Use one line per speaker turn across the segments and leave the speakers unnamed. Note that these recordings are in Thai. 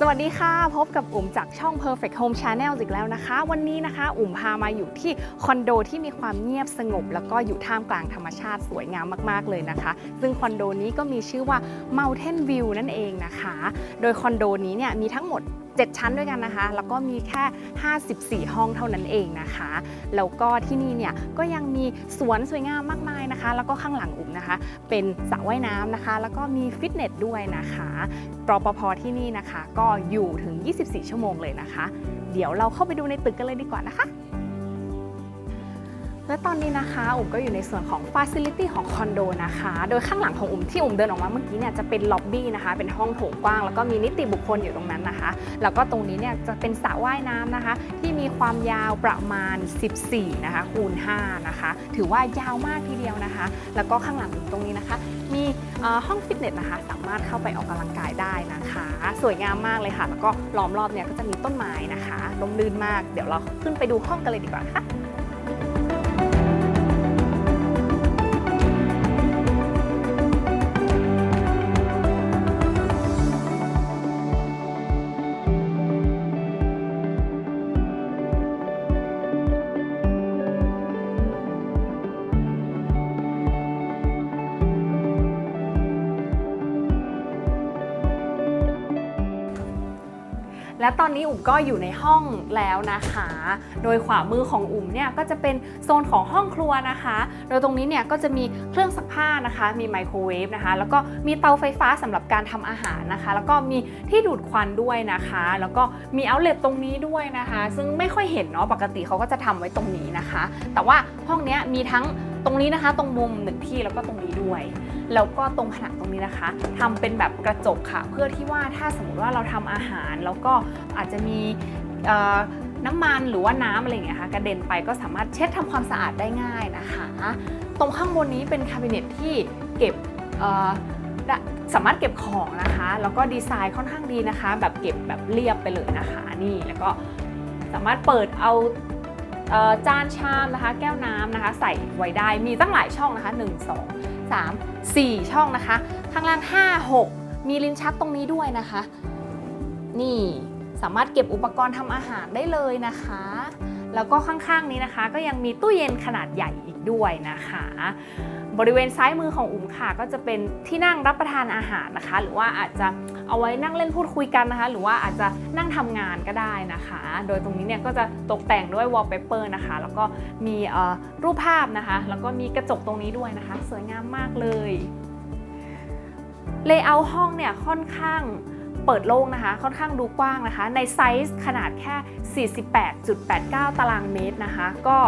สวัสดีค่ะ พบกับอุ๋มจากช่อง Perfect Home Channel อีกแล้วนะคะ วันนี้นะคะ อุ๋มพามาอยู่ที่คอนโดที่มีความเงียบสงบ แล้วก็อยู่ท่ามกลางธรรมชาติสวยงามมากๆเลยนะคะ ซึ่งคอนโดนี้ก็มีชื่อว่า Mountain View นั่นเองนะคะ โดยคอนโดนี้เนี่ยมีทั้งหมด7 ชั้นด้วยกันนะคะ แล้วก็มีแค่ 54 ห้องเท่านั้นเองนะคะ แล้วก็ที่นี่เนี่ยก็ยังมีสวนสวยงามมากมายนะคะ แล้วก็ข้างหลังอุ๋มนะคะ เป็นสระว่ายน้ำนะคะ แล้วก็มีฟิตเนสด้วยนะคะ รปภที่นี่นะคะ ก็อยู่ถึง 24 ชั่วโมงเลยนะคะ เดี๋ยวเราเข้าไปดูในตึกกันเลยดีกว่านะคะ และตอนนี้นะคะอุ๋มก็อยู่ในส่วนของ Facility ของคอนโดนะคะ โดยข้างหลังของอุ๋มที่อุ๋มเดินออกมาเมื่อกี้เนี่ยจะเป็นล็อบบี้นะคะ เป็นห้องโถงกว้าง แล้วก็มีนิติบุคคลอยู่ตรงนั้นนะคะ แล้วก็ตรงนี้เนี่ยจะเป็นสระว่ายน้ำนะคะ ที่มีความยาวประมาณ 14 นะคะ คูณ 5 นะคะ ถือว่ายาวมากทีเดียวนะคะ แล้วก็ข้างหลังอุ๋มตรงนี้นะคะ มีห้องฟิตเนสนะคะ สามารถเข้าไปออกกำลังกายได้นะคะ สวยงามมากเลยค่ะ แล้วก็ล้อมรอบเนี่ยก็จะมีต้นไม้นะคะลมลื่นมาก เดี๋ยวเราขึ้นไปดูห้องกันเลยดีกว่าค่ะ และตอนนี้อุ๋มก็อยู่ในห้องแล้วนะคะ โดยขวามือของอุ๋มเนี่ยก็จะเป็นโซนของห้องครัวนะคะ โดยตรงนี้เนี่ยก็จะมีเครื่องซักผ้านะคะ มีไมโครเวฟนะคะ แล้วก็มีเตาไฟฟ้าสำหรับการทำอาหารนะคะ แล้วก็มีที่ดูดควันด้วยนะคะ แล้วก็มีเอาเลตตรงนี้ด้วยนะคะ ซึ่งไม่ค่อยเห็นเนาะ ปกติเขาก็จะทำไว้ตรงนี้นะคะ แต่ว่าห้องเนี้ยมีทั้งตรงนี้นะคะ ตรงมุมหนึ่งที่แล้วก็ตรงนี้ด้วย แล้วก็ตรงผนังตรงนี้นะคะทำเป็นแบบกระจกค่ะ เพื่อที่ว่าถ้าสมมติว่าเราทำอาหาร แล้วก็อาจจะมีน้ำมันหรือว่าน้ำอะไรอย่างเงี้ยค่ะกระเด็นไปก็สามารถเช็ดทำความสะอาดได้ง่ายนะคะ ตรงข้างบนนี้เป็นคาบิเนตที่เก็บสามารถเก็บของนะคะ แล้วก็ดีไซน์ค่อนข้างดีนะคะ แบบเก็บแบบเรียบไปเลยนะคะนี่แล้วก็สามารถเปิดเอาเอจานชามนะคะ แก้วน้ำนะคะ ใส่ไว้ได้มีตั้งหลายช่องนะคะ 1 2 3 4 ช่องนะคะ ข้างล่าง 5 6 มีลิ้นชักตรงนี้ด้วยนะคะ นี่สามารถเก็บอุปกรณ์ทำอาหารได้เลยนะคะ แล้วก็ข้างๆนี้นะคะ ก็ยังมีตู้เย็นขนาดใหญ่อีกด้วยนะคะ บริเวณซ้ายมือของอุ๋มค่ะ ก็จะเป็นที่นั่งรับประทานอาหารนะคะ หรือว่าอาจจะเอาไว้นั่งเล่นพูดคุยกันนะคะ หรือว่าอาจจะนั่งทำงานก็ได้นะคะ โดยตรงนี้เนี่ยก็จะตกแต่งด้วยวอลเปเปอร์นะคะ แล้วก็มีรูปภาพนะคะ แล้วก็มีกระจกตรงนี้ด้วยนะคะ สวยงามมากเลยเลเยอร์ห้องเนี่ยค่อนข้าง เปิดโล่งนะคะ ค่อนข้างดูกว้างนะคะ ในไซส์ขนาดแค่ 48.89 ตารางเมตรนะคะ ก็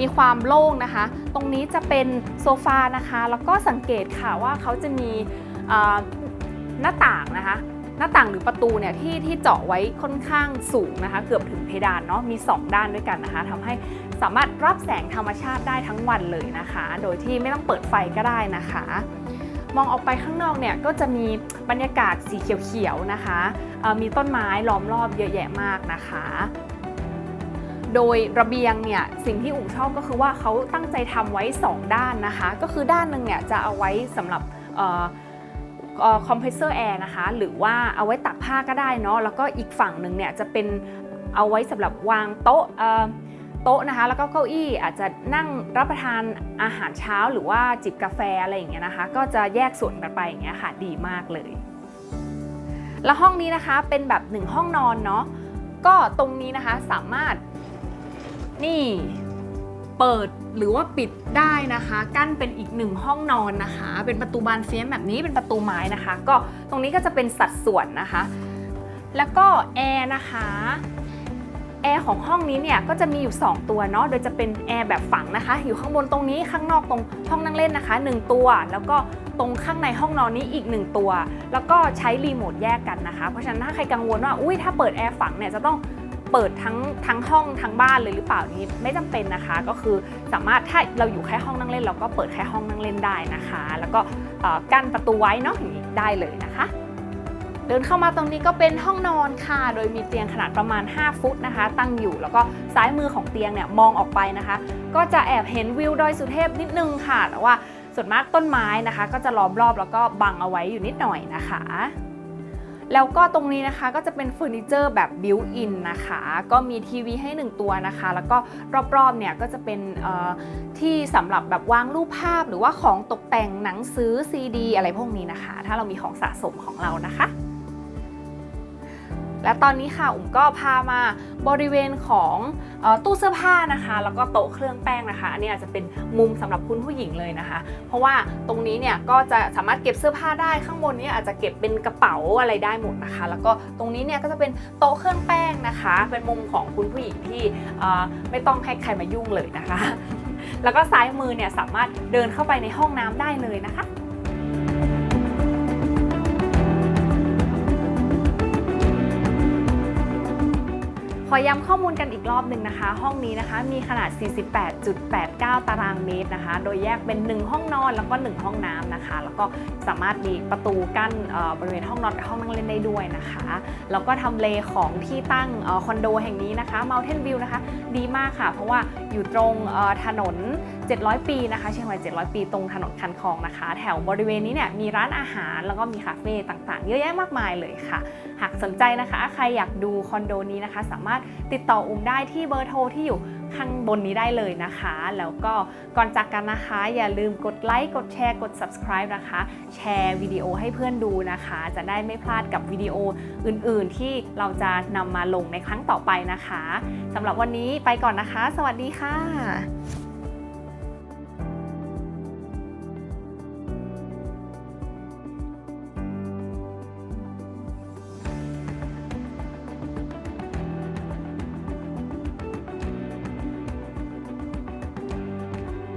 มีความโล่งนะคะ ตรงนี้จะเป็นโซฟานะคะ แล้วก็สังเกตค่ะว่าเขาจะมีหน้าต่างนะคะหน้าต่างหรือประตูเนี่ยที่ที่เจาะไว้ค่อนข้างสูงนะคะ เกือบถึงเพดานเนาะมี 2 ด้านด้วยกันนะคะทำให้สามารถรับแสงธรรมชาติได้ทั้งวันเลยนะคะ โดยที่ไม่ต้องเปิดไฟก็ได้นะคะ มองออกไปข้างนอกเนี่ยก็จะมีบรรยากาศสีเขียวๆนะคะมีต้นไม้ล้อมรอบเยอะแยะมากนะคะ โดยระเบียงเนี่ยสิ่งที่อุ๋ชอบก็คือว่าเขาตั้งใจทำไว้ 2 ด้านนะคะ ก็คือด้านหนึ่งเนี่ยจะเอาไว้สำหรับคอมเพรสเซอร์แอร์นะคะ หรือว่าเอาไว้ตักผ้าก็ได้เนาะแล้วก็อีกฝั่งหนึ่งเนี่ยจะเป็นเอาไว้สำหรับวางโต๊ะ ต๊ะนะคะ แล้วก็เก้าอี้อาจจะนั่งรับประทานอาหารเช้าหรือว่าจิบกาแฟอะไรอย่างเงี้ยนะคะ ก็จะแยกส่วนกันไปอย่างเงี้ยค่ะดีมากเลย แล้วห้องนี้นะคะเป็นแบบหนึ่งห้องนอนเนาะก็ตรงนี้นะคะสามารถนี่เปิดหรือว่าปิดได้นะคะ กั้นเป็นอีกหนึ่งห้องนอนนะคะ เป็นประตูบานเฟียมแบบนี้เป็นประตูไม้นะคะ ก็ตรงนี้ก็จะเป็นสัดส่วนนะคะ แล้วก็แอร์นะคะ ร์ของห้องนี้เนี่ยก็จะมีอยู่ 2 ตัวเนาะ โดยจะเป็นแอร์แบบฝังนะคะ อยู่ข้างบนตรงนี้ข้างนอกตรงห้องนั่งเล่นนะคะ 1 ตัว แล้วก็ตรงข้างในห้องนอนนี้อีก 1 ตัว แล้วก็ใช้รีโมทแยกกันนะคะ เพราะฉะนั้นถ้าใครกังวลว่า อุ้ยถ้าเปิดแอร์ฝังเนี่ยจะต้องเปิดทั้งทั้งห้องทั้งบ้านเลยหรือเปล่านี้ไม่จำเป็นนะคะ ก็คือสามารถถ้าเราอยู่แค่ห้องนั่งเล่น เราก็เปิดแค่ห้องนั่งเล่นได้นะคะ แล้วก็กั้นประตูไว้เนาะอย่างนี้ได้เลยนะคะ เดินเข้ามาตรงนี้ก็เป็นห้องนอนค่ะ โดยมีเตียงขนาดประมาณ 5 ฟุตนะคะ ตั้งอยู่แล้วก็ซ้ายมือของเตียงเนี่ยมองออกไปนะคะ ก็จะแอบเห็นวิวดอยสุเทพนิดนึงค่ะ แต่ว่าส่วนมากต้นไม้นะคะ ก็จะล้อมรอบแล้วก็บังเอาไว้อยู่นิดหน่อยนะคะแล้วก็ตรงนี้นะคะก็จะเป็นเฟอร์นิเจอร์แบบบิวอินนะคะ ก็มีทีวีให้ 1 ตัวนะคะ แล้วก็รอบๆเนี่ยก็จะเป็นที่สำหรับแบบวางรูปภาพ หรือว่าของตกแต่งหนังสือซีดี อะไรพวกนี้นะคะ ถ้าเรามีของสะสมของเรานะคะ และตอนนี้ค่ะอุ๋มก็พามาบริเวณของออตู้เสื้อผ้านะคะ แล้วก็โต๊ะเครื่องแป้งนะคะอันนี้อาจจะเป็นมุมสำหรับคุณผู้หญิงเลยนะคะ เพราะว่าตรงนี้เนี่ยก็จะสามารถเก็บเสื้อผ้าได้ข้างบนนี้อาจจะเก็บเป็นกระเป๋าอะไรได้หมดนะคะ แล้วก็ตรงนี้เนี่ยก็จะเป็นโต๊ะเครื่องแป้งนะคะ เป็นมุมของคุณผู้หญิงที่ไม่ต้องให้ใครมายุ่งเลยนะคะ แล้วก็ซ้ายมือเนี่ยสามารถเดินเข้าไปในห้องน้ำได้เลยนะคะ ขอย้ำข้อมูลกันอีกรอบหนึ่งนะคะ ห้องนี้นะคะมีขนาด 48.89 ตารางเมตรนะคะ โดยแยกเป็น 1 ห้องนอนแล้วก็ 1 ห้องน้ำนะคะ แล้วก็สามารถมีประตูกั้นบริเวณห้องนอนกับห้องนั่งเล่นได้ด้วยนะคะ แล้วก็ทำเลของที่ตั้งอคอนโดแห่งนี้นะคะ Mountain View นะคะ ดีมากค่ะ เพราะว่าอยู่ตรงถนน 700 ปีนะคะเชียงใหม่700 ปีตรงถนนคันคลองนะคะ แถวบริเวณนี้เนี่ยมีร้านอาหารแล้วก็มีคาเฟ่ต่างๆ เยอะแยะมากมายเลยค่ะ หากสนใจนะคะ ใครอยากดูคอนโดนี้นะคะ สามารถารถติดต่ออุ้มได้ที่เบอร์โทรที่อยู่ข้างบนนี้ได้เลยนะคะ แล้วก็ก่อนจากกันนะคะ อย่าลืมกดไลค์ กดแชร์ กด subscribe นะคะ แชร์วิดีโอให้เพื่อนดูนะคะ จะได้ไม่พลาดกับวิดีโออื่นๆ ที่เราจะนำมาลงในครั้งต่อไปนะคะสำหรับวันนี้ไปก่อนนะคะ สวัสดีค่ะ